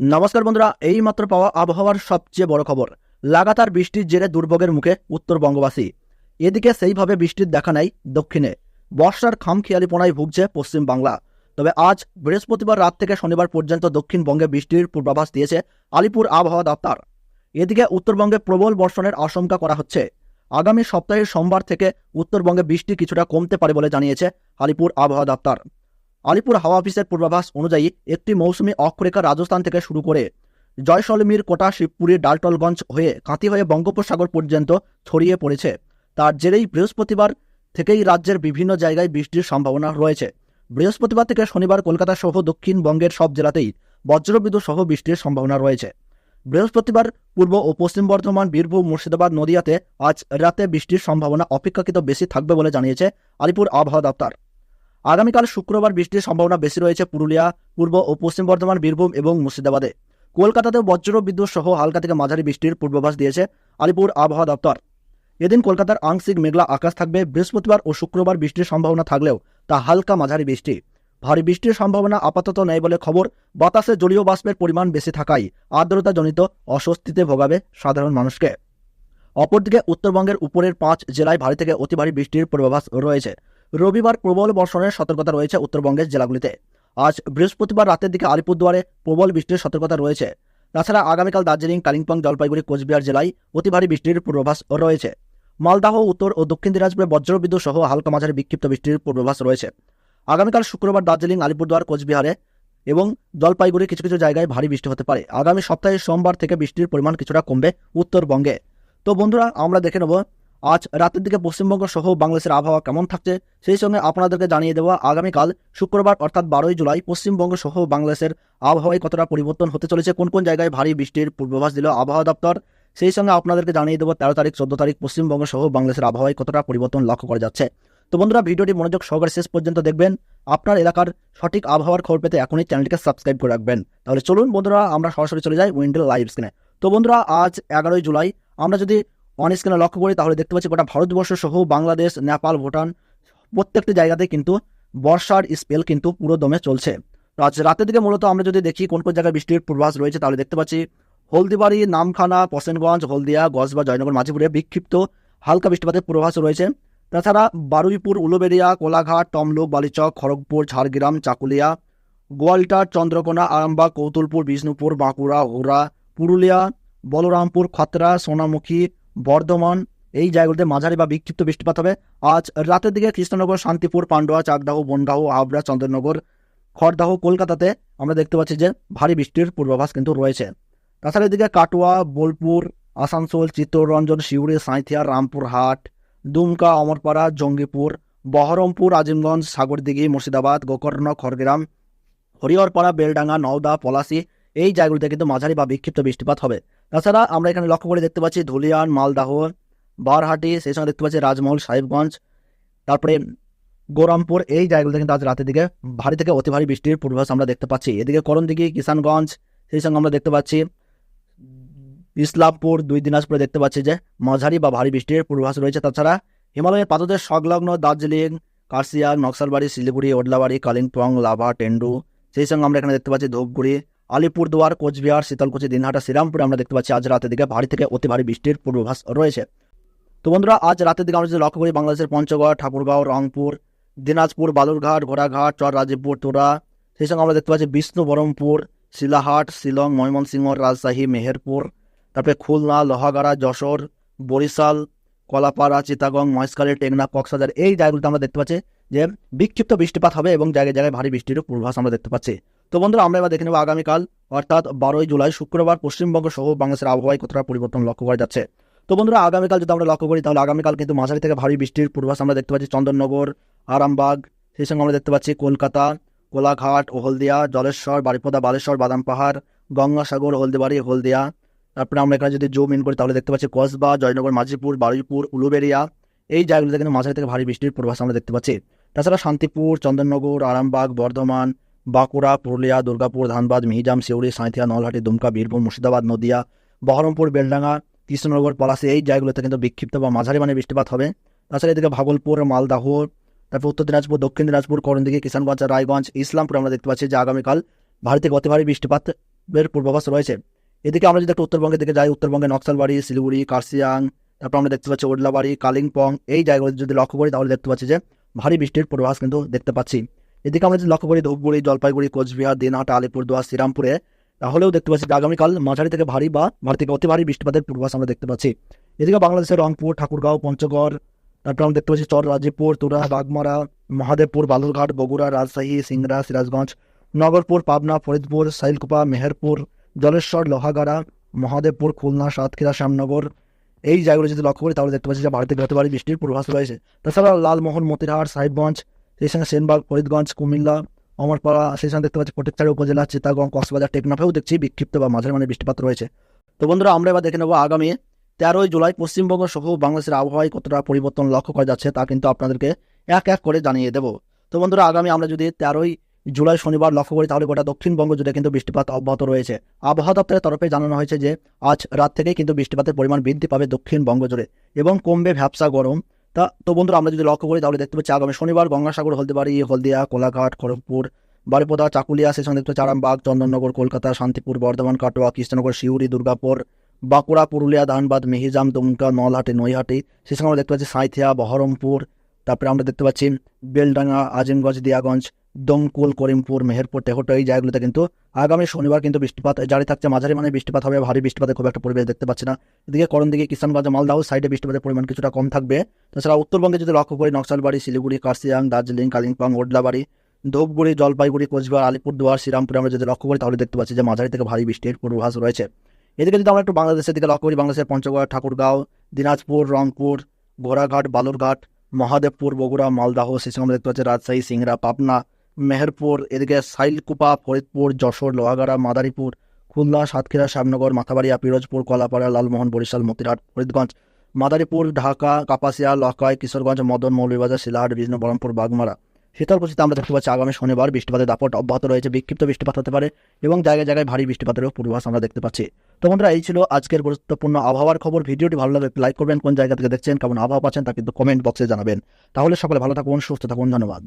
নমস্কার বন্ধুরা এই মাত্র পাওয়া আবহাওয়ার সবচেয়ে বড় খবর। লাগাতার বৃষ্টির জেরে দুর্ভোগের মুখে উত্তরবঙ্গবাসী এদিকে সেইভাবে বৃষ্টির দেখা নাই দক্ষিণে। বর্ষার খামখেয়ালিপনায় ভুগছে পশ্চিম বাংলা। তবে আজ বৃহস্পতিবার রাত থেকে শনিবার পর্যন্ত দক্ষিণবঙ্গে বৃষ্টির পূর্বাভাস দিয়েছে আলিপুর আবহাওয়া দপ্তর। এদিকে উত্তরবঙ্গে প্রবল বর্ষণের আশঙ্কা করা হচ্ছে। আগামী সপ্তাহের সোমবার থেকে উত্তরবঙ্গে বৃষ্টি কিছুটা কমতে পারে বলে জানিয়েছে আলিপুর আবহাওয়া দপ্তর। আলিপুর হাওয়া অফিসের পূর্বাভাস অনুযায়ী একটি মৌসুমী অক্ষরেখা রাজস্থান থেকে শুরু করে জয়সলমীর কোটা শিবপুরী ডালটলগঞ্জ হয়ে কাঁথি হয়ে বঙ্গোপসাগর পর্যন্ত ছড়িয়ে পড়েছে। তার জেরেই বৃহস্পতিবার থেকেই রাজ্যের বিভিন্ন জায়গায় বৃষ্টির সম্ভাবনা রয়েছে। বৃহস্পতিবার থেকে শনিবার কলকাতা সহ দক্ষিণবঙ্গের সব জেলাতেই বজ্রবিদ্যুৎ সহ বৃষ্টির সম্ভাবনা রয়েছে। বৃহস্পতিবার পূর্ব ও পশ্চিম বর্ধমান, বীরভূম, মুর্শিদাবাদ, নদিয়াতে আজ রাতে বৃষ্টির সম্ভাবনা অপেক্ষাকৃত বেশি থাকবে বলে জানিয়েছে আলিপুর আবহাওয়া দপ্তর। আগামীকাল শুক্রবার বৃষ্টির সম্ভাবনা বেশি রয়েছে পুরুলিয়া, পূর্ব ও পশ্চিম বর্ধমান, বীরভূম এবং মুর্শিদাবাদে। কলকাতাতেও বজ্র বিদ্যুৎ সহ হালকা থেকে মাঝারি বৃষ্টির পূর্বাভাস দিয়েছে আলিপুর আবহাওয়া দপ্তর। এদিন কলকাতার আংশিক মেঘলা আকাশ থাকবে, বৃহস্পতিবার ও শুক্রবার বৃষ্টির সম্ভাবনা থাকলেও তা হালকা মাঝারি বৃষ্টি। ভারী বৃষ্টির সম্ভাবনা আপাতত নেই বলে খবর, বাতাসে জলীয় বাষ্পের পরিমাণ বেশি থাকায় আর্দ্রতাজনিত অস্বস্তিতে ভোগাবে সাধারণ মানুষকে। অপরদিকে উত্তরবঙ্গের উপরের পাঁচ জেলায় ভারী থেকে অতি ভারী বৃষ্টির পূর্বাভাস রয়েছে। রবিবার প্রবল বর্ষণের সতর্কতা রয়েছে উত্তরবঙ্গের জেলাগুলিতে। আজ বৃহস্পতিবার রাতের দিকে আলিপুরদুয়ারে প্রবল বৃষ্টির সতর্কতা রয়েছে। তাছাড়া আগামীকাল দার্জিলিং, কালিম্পং, জলপাইগুড়ি, কোচবিহার জেলায় অতি ভারী বৃষ্টির পূর্বাভাস রয়েছে। মালদাহ, উত্তর ও দক্ষিণ দিনাজপুরে বজ্রবিদ্যুৎ সহ হালকা মাঝারি বিক্ষিপ্ত বৃষ্টির পূর্বাভাস রয়েছে। আগামীকাল শুক্রবার দার্জিলিং, আলিপুরদুয়ার, কোচবিহারে এবং জলপাইগুড়ি কিছু কিছু জায়গায় ভারী বৃষ্টি হতে পারে। আগামী সপ্তাহে সোমবার থেকে বৃষ্টির পরিমাণ কিছুটা কমবে উত্তরবঙ্গে। তো বন্ধুরা, আমরা দেখে নেব আজ রাতের দিকে পশ্চিমবঙ্গ সহ বাংলাদেশের আবহাওয়া কেমন থাকছে, সেই সঙ্গে আপনাদেরকে জানিয়ে দেওয়া আগামীকাল শুক্রবার অর্থাৎ বারোই জুলাই পশ্চিমবঙ্গ সহ বাংলাদেশের আবহাওয়ায় কতটা পরিবর্তন হতে চলেছে, কোন কোন জায়গায় ভারী বৃষ্টির পূর্বাভাস দিল আবহাওয়া দপ্তর, সেই সঙ্গে আপনাদেরকে জানিয়ে দেবো তেরো তারিখ, চোদ্দ তারিখ পশ্চিমবঙ্গ সহ বাংলাদেশের আবহাওয়ায় কতটা পরিবর্তন লক্ষ্য করা যাচ্ছে। তো বন্ধুরা, ভিডিওটি মনোযোগ সহকারে শেষ পর্যন্ত দেখবেন, আপনার এলাকার সঠিক আবহাওয়ার খবর পেতে এখনই চ্যানেলটিকে সাবস্ক্রাইব করে রাখবেন। তাহলে চলুন বন্ধুরা, আমরা সরাসরি চলে যাই উইন্ডেল লাইভ স্ক্রিনে। তো বন্ধুরা, আজ এগারোই জুলাই, আমরা যদি অন স্ক্রিনে লক্ষ্য করি, তাহলে দেখতে পাচ্ছি গোটা ভারতবর্ষ সহ বাংলাদেশ, নেপাল, ভুটান, প্রত্যেকটি জায়গাতে কিন্তু বর্ষার স্পেল কিন্তু পুরো দমে চলছে। আজ রাতের দিকে মূলত আমরা যদি দেখি কোন কোন জায়গায় বৃষ্টির পূর্বাভাস রয়েছে, তাহলে দেখতে পাচ্ছি হলদিবাড়ি, নামখানা পশেনগঞ্জ হলদিয়া, গজবা, জয়নগর, মাঝিপুরে বিক্ষিপ্ত হালকা বৃষ্টিপাতের পূর্বাভাস রয়েছে। তাছাড়া বারুইপুর, উলুবেড়িয়া, কোলাঘাট, তমলুক, বালিচক, খড়গপুর, ঝাড়গ্রাম, চাকুলিয়া গোয়ালটার চন্দ্রকোনা, আরামবাগ, কৌতুলপুর, বিষ্ণুপুর, বাঁকুড়া হোরা পুরুলিয়া, বলরামপুর, খতরা, সোনামুখী বর্ধমান, এই জায়গাগুলোতে মাঝারি বা বিক্ষিপ্ত বৃষ্টিপাত হবে। আজ রাতের দিকে কৃষ্ণনগর, শান্তিপুর, পান্ডুয়া, চাকদাহ, বনগাঁও, হাবড়া, চন্দ্রনগর, খড়দাহ, কলকাতাতে আমরা দেখতে পাচ্ছি যে ভারী বৃষ্টির পূর্বাভাস কিন্তু রয়েছে। তাছাড়া এদিকে কাটোয়া, বোলপুর, আসানসোল, চিত্তরঞ্জন শিউড়ি সাঁইথিয়া রামপুরহাট দুমকা, অমরপাড়া, জঙ্গিপুর, বহরমপুর, আজিমগঞ্জ, সাগরদিঘি, মুর্শিদাবাদ, গোকর্ণ, খড়গ্রাম, হরিহরপাড়া, বেলডাঙ্গা, নওদা, পলাশি, এই জায়গাগুলিতে কিন্তু মাঝারি বা বিক্ষিপ্ত বৃষ্টিপাত হবে। তাছাড়া আমরা এখানে লক্ষ্য করে দেখতে পাচ্ছি ধুলিয়ান মালদাহ বারহাটি, সেই সঙ্গে দেখতে পাচ্ছি রাজমহল, সাহেবগঞ্জ, তারপরে গোরামপুর, এই জায়গাগুলোতে কিন্তু আজ রাতের দিকে ভারী থেকে অতি ভারী বৃষ্টির পূর্বাভাস আমরা দেখতে পাচ্ছি। এদিকে করণদিঘি, কিষানগঞ্জ, সেই সঙ্গে আমরা দেখতে পাচ্ছি ইসলামপুর, দুই দিনাজপুরে দেখতে পাচ্ছি যে মাঝারি বা ভারী বৃষ্টির পূর্বাভাস রয়েছে। তাছাড়া হিমালয়ের পাদদেশ সংলগ্ন দার্জিলিং কার্সিয়াং নকশালবাড়ি, শিলিগুড়ি, ওডলাবাড়ি, কালিম্পং, লাভা, টেন্ডু, সেই সঙ্গে আমরা এখানে দেখতে পাচ্ছি ধূপগুড়ি আলিপুরদুয়ার, কোচবিহার, শীতলকুচি, দিনহাটা, শ্রীরামপুরে আমরা দেখতে পাচ্ছি আজ রাতের দিকে ভারী থেকে অতি ভারী বৃষ্টির পূর্বাভাস রয়েছে। তো বন্ধুরা, আজ রাতের দিকে আমরা যদি লক্ষ্য করি বাংলাদেশের পঞ্চগড়, ঠাকুরগাঁও, রংপুর, দিনাজপুর, বালুরঘাট ঘোড়াঘাট চর, রাজীবপুর, তোরা, সেই সঙ্গে আমরা দেখতে পাচ্ছি বিষ্ণু, বরমপুর, শিলাহাট, শিলং, ময়মনসিংহ, রাজশাহী, মেহেরপুর, তারপরে খুলনা, লোহাগাড়া, যশোর, বরিশাল, কলাপাড়া, চিতাগং, মহেশখালী টেকনা কক্সবাজার, এই জায়গাগুলোতে আমরা দেখতে পাচ্ছি যে বিক্ষিপ্ত বৃষ্টিপাত হবে এবং জায়গায় জায়গায় ভারী বৃষ্টির পূর্বাভাস আমরা দেখতে পাচ্ছি। তো বন্ধুরা, আমরা এবার দেখে নেব আগামীকাল, অর্থাৎ বারোই জুলাই, শুক্রবার, পশ্চিমবঙ্গ সহ বাংলাদেশের আবহাওয়ায় কতটা পরিবর্তন লক্ষ্য করা যাচ্ছে। তো বন্ধুরা, আগামীকাল যদি আমরা লক্ষ্য করি, তাহলে আগামীকাল কিন্তু মাঝারি থেকে ভারী বৃষ্টির পূর্বাস আমরা দেখতে পাচ্ছি। চন্দননগর, আরামবাগ, সেই সঙ্গে আমরা দেখতে পাচ্ছি কলকাতা, কোলাঘাট, হলদিয়া, জলেশ্বর, বারিপদা, বালেশ্বর, বাদাম পাহাড়, গঙ্গাসাগর, হলদিবাড়ি, হলদিয়া। তারপরে আমরা এখানে যদি জুম ইন করি, তাহলে দেখতে পাচ্ছি কসবা, জয়নগর, মাঝিপুর, বারুইপুর উলুবেরিয়া এই জায়গাগুলোতে কিন্তু মাঝারি থেকে ভারী বৃষ্টির পূর্বাভাস আমরা দেখতে পাচ্ছি। তাছাড়া শান্তিপুর, চন্দননগর, আরামবাগ, বর্ধমান বাঁকুড়া, পুরুলিয়া, দুর্গাপুর, ধানবাদ, মিহিজাম শিউড়ি সাঁইথিয়া, নলহাটি, দুমকা, বীরভূম, মুর্শিদাবাদ, নদিয়া, বহরমপুর, বেলডাঙ্গা, কৃষ্ণনগর, পলাশি, এই জায়গাগুলোতে কিন্তু বিক্ষিপ্ত বা মাঝারি মানে বৃষ্টিপাত হবে। তাছাড়া এদিকে ভাগলপুর মালদাহ তারপর উত্তর দিনাজপুর, দক্ষিণ দিনাজপুর, করণদিঘি, কিষানগঞ্জ, রায়গঞ্জ, ইসলামপুর আমরা দেখতে পাচ্ছি যে আগামীকাল ভারতে অতি ভারী বৃষ্টিপাত এর পূর্বাভাস রয়েছে। এদিকে আমরা যদি একটু উত্তরবঙ্গের দিকে যাই উত্তরবঙ্গে নকশালবাড়ি, শিলিগুড়ি কার্সিয়াং তারপর আমরা দেখতে পাচ্ছি ওডলাবাড়ি, কালিম্পং, এই জায়গাগুলো যদি লক্ষ্য করি তাহলে দেখতে পাচ্ছি যে ভারী বৃষ্টির পূর্বাভাস কিন্তু দেখতে পাচ্ছি। এদিকে আমরা যদি লক্ষ্য করি ধূপগুড়ি, জলপাইগুড়ি, কোচবিহার দিনহাটা আলিপুরদুয়ার, শ্রীরামপুরে। তাহলেও দেখতে পাচ্ছি আগামীকাল মাঝারি থেকে ভারী বা ভারী থেকে অতি ভারী বৃষ্টিপাতের পূর্বাভাস আমরা দেখতে পাচ্ছি। এদিকে বাংলাদেশের রংপুর, ঠাকুরগাঁও, পঞ্চগড়, তারপর আমরা দেখতে পাচ্ছি চর, রাজীবপুর তুরা বাগমারা, মহাদেবপুর, বালুরঘাট, বগুড়া, রাজশাহী, সিংড়া, সিরাজগঞ্জ, নগরপুর, পাবনা, ফরিদপুর, সাইলকুপা, মেহেরপুর, জলেশ্বর, লোহাগাড়া, মহাদেবপুর, খুলনা, সাতক্ষীরা, শ্যামনগর। এই জায়গাগুলো যদি লক্ষ্য করি তাহলে দেখতে পাচ্ছি যে ভারতে হতে পারে বৃষ্টির পূর্বাভাস রয়েছে। তাছাড়া লালমোহন, মতিরহাট, সাহেবগঞ্জ সেই সঙ্গে সেনবাগ, ফরিদগঞ্জ, কুমিল্লা, অমরপাড়া, সেই সঙ্গে দেখতে পাচ্ছি। ফটিকচারি উপজেলা চিতাগং কক্সবাজার, টেকনাফেও দেখছি বিক্ষিপ্ত বা মাঝারি মানে বৃষ্টিপাত রয়েছে। তো বন্ধুরা, আমরা এবার দেখে নেব আগামী তেরোই জুলাই পশ্চিমবঙ্গ সহ বাংলাদেশের আবহাওয়ায় কতটা পরিবর্তন লক্ষ্য করা যাচ্ছে তা কিন্তু আপনাদেরকে এক এক করে জানিয়ে দেবো। তো বন্ধুরা, আগামী আমরা যদি তেরোই জুলাই শনিবার লক্ষ্য করি, তাহলে গোটা দক্ষিণবঙ্গ জুড়ে কিন্তু বৃষ্টিপাত অব্যাহত রয়েছে। আবহাওয়া দপ্তরের তরফে জানানো হয়েছে যে, আজ রাত থেকেই কিন্তু বৃষ্টিপাতের পরিমাণ বৃদ্ধি পাবে দক্ষিণবঙ্গ জুড়ে এবং কমবে ভ্যাবসা গরম। তা, তো বন্ধুরা, আমরা যদি লক্ষ্য করি, তাহলে দেখতে পাচ্ছি আগামী শনিবার গঙ্গাসাগর, হলদিবাড়ি, হলদিয়া, কোলাঘাট, খড়গপুর, বারিপদা, চাকুলিয়া সঙ্গে দেখতে পাচ্ছি আরামবাগ, চন্দননগর, কলকাতা, শান্তিপুর, বর্ধমান, কাটোয়া, কৃষ্ণনগর শিউরি দুর্গাপুর, বাঁকুড়া, পুরুলিয়া, ধানবাদ, মেহিজাম, দুমকা, নলহাটি, নৈহাটি, সেই সঙ্গে আমরা দেখতে পাচ্ছি সাঁইথিয়া, বহরমপুর, তারপরে আমরা দেখতে পাচ্ছি বেলডাঙ্গা, আজিমগঞ্জ, দিয়াগঞ্জ দমকুল, করিমপুর, মেহেরপুর, তেহট্ট, এই জায়গাগুলোতে কিন্তু আগামী শনিবার কিন্তু বৃষ্টিপাত জারি থাকছে। মাঝারি মানে বৃষ্টিপাত হবে, ভারী বৃষ্টিপাতের খুব একটা পরিবেশ দেখতে পাচ্ছি না। এদিকে করণ দিকে কিষানগঞ্জ মালদাহ সাইডে বৃষ্টিপাতের পরিমাণ কিছুটা কম থাকবে। তাছাড়া উত্তরবঙ্গে যদি লক্ষ্য করি, নকশালবাড়ি, শিলিগুড়ি কার্সিয়াং দার্জিলিং, কালিম্পং, ওডলাবাড়ি, ধূপগুড়ি, জলপাইগুড়ি, কোচবিহার, আলিপুরদুয়ার, শ্রীরামপুরে আমরা যদি লক্ষ্য করি, তাহলে দেখতে পাচ্ছি যে মাঝারি থেকে ভারী বৃষ্টির পূর্বাভাস রয়েছে। এদিকে যদি আমরা একটু বাংলাদেশের দিকে লক্ষ্য করি, বাংলাদেশের পঞ্চগড়, ঠাকুরগাঁও, দিনাজপুর, রংপুর ঘোড়াঘাট বালুরঘাট, মহাদেবপুর, বগুড়া, মালদাহ, সেই সঙ্গে দেখতে পাচ্ছি রাজশাহী, সিংড়া, পাবনা মেহেরপুর, এদিকে সাইলকুপা, ফরিদপুর, যশোর, লোহাগাড়া, মাদারীপুর, খুলনা, সাতক্ষীরা, শ্যামনগর, মাথাবাড়িয়া, পিরোজপুর, কলাপাড়া, লালমোহন, বরিশাল মতিরাট ফরিদগঞ্জ, মাদারীপুর, ঢাকা, কাপাসিয়া লকাই কিশোরগঞ্জ, মদন, মৌলভীবাজার, শিলাহাট বিষ্ণু বহরমপুর বাগমারা। শীতলকুচিতে আমরা দেখতে পাচ্ছি আগামী শনিবার বৃষ্টিপাতের দাপট অব্যাহত রয়েছে, বিক্ষিপ্ত বৃষ্টিপাত হতে পারে এবং জায়গায় জায়গায় ভারী বৃষ্টিপাতেরও পূর্বাভাস আমরা দেখতে পাচ্ছি। তো বন্ধুরা, এই ছিল আজকের গুরুত্বপূর্ণ আবহাওয়ার খবর। ভিডিওটি ভালো লাগলে লাইক করবেন, কোন জায়গা থেকে দেখছেন, কেমন আবহাওয়া পাচ্ছেন তা কিন্তু কমেন্ট বক্সে জানাবেন। তাহলে সকলে ভালো থাকুন, সুস্থ থাকুন, ধন্যবাদ।